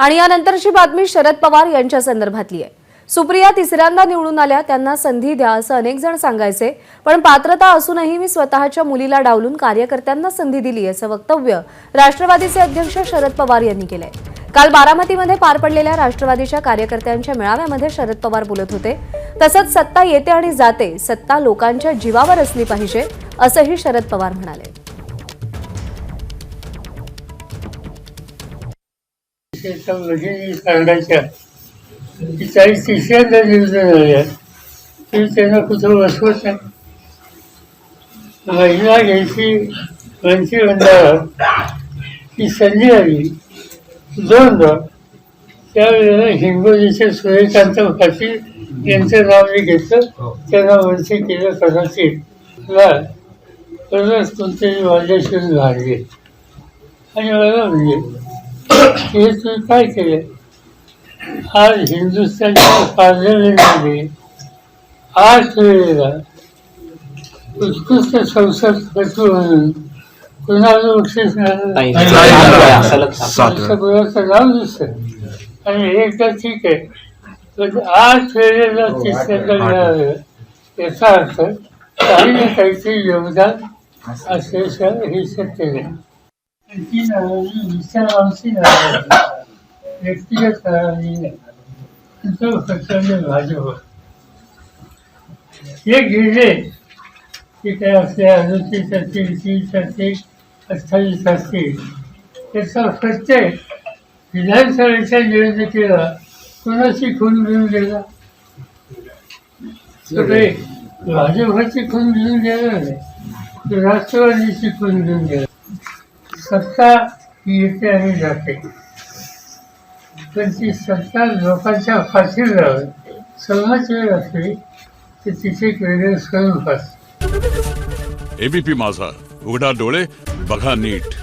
आणि यानंतरची बातमी शरद पवार यांच्या संदर्भातली आहे. सुप्रिया तिसऱ्यांदा निवडून आल्या त्यांना संधी द्या असं अनेक जण सांगायचे पण पात्रता असूनही मी स्वतःच्या मुलीला डावलून कार्यकर्त्यांना संधी दिली असं वक्तव्य राष्ट्रवादीचे अध्यक्ष शरद पवार यांनी केलंय. काल बारामतीमध्ये पार पडलेल्या राष्ट्रवादीच्या कार्यकर्त्यांच्या मेळाव्यामध्ये शरद पवार बोलत होते तसंच सत्ता येते आणि जाते सत्ता लोकांच्या जीवावर असली पाहिजे असंही शरद पवार म्हणाले. त्याच्या भगिनी सांगायच्या की चाळीस तिसऱ्यांदा निवडून आल्या तरी त्यांना कुठं बसवत नाही. महिला घ्यायची मंत्रिमंडळात ही संधी आली दोनदा त्यावेळेला हिंगोलीचे सूर्यकांत पाटील यांचं नाव मी घेतलं. त्यांना मंत्री केलं कदाचित. परत कोणतरी माझ्याशी लागले आणि मला म्हणजे हे तुम्ही काय केलं? आज हिंदुस्थानच्या पार्लमेंटमध्ये आठ वेळेला उत्कृष्ट संसदपटू म्हणून कुणाला बक्षीस मिळालं? सगळ्याचं नाव दिसतं आणि एकदा ठीक आहे. पण आठ वेळेला तिसऱ्यांदा मिळालं. याचा अर्थ काही ना काहीतरी योगदान असल्याशिवाय हे सत्य नाही ती विचारांची व्यक्तिगत नावाची नाही तो भाजप हे गेले की काय असते अडतीस असतील तीस असतील अठ्ठावीस असतील त्याचा प्रत्येक विधानसभेच्या निवडणुकीला कोणाची खून मिळून गेला तो भाजपची खून मिळून गेला नाही तो राष्ट्रवादीची खून मिळून गेला सत्ता ही येते आणि जाते. पण ती सत्ता लोकांच्या पाठीवर सर्वच वेळ असली तर तिचे एक वेगळे स्वरूप असते एबीपी माझा. उघडा डोळे बघा नीट.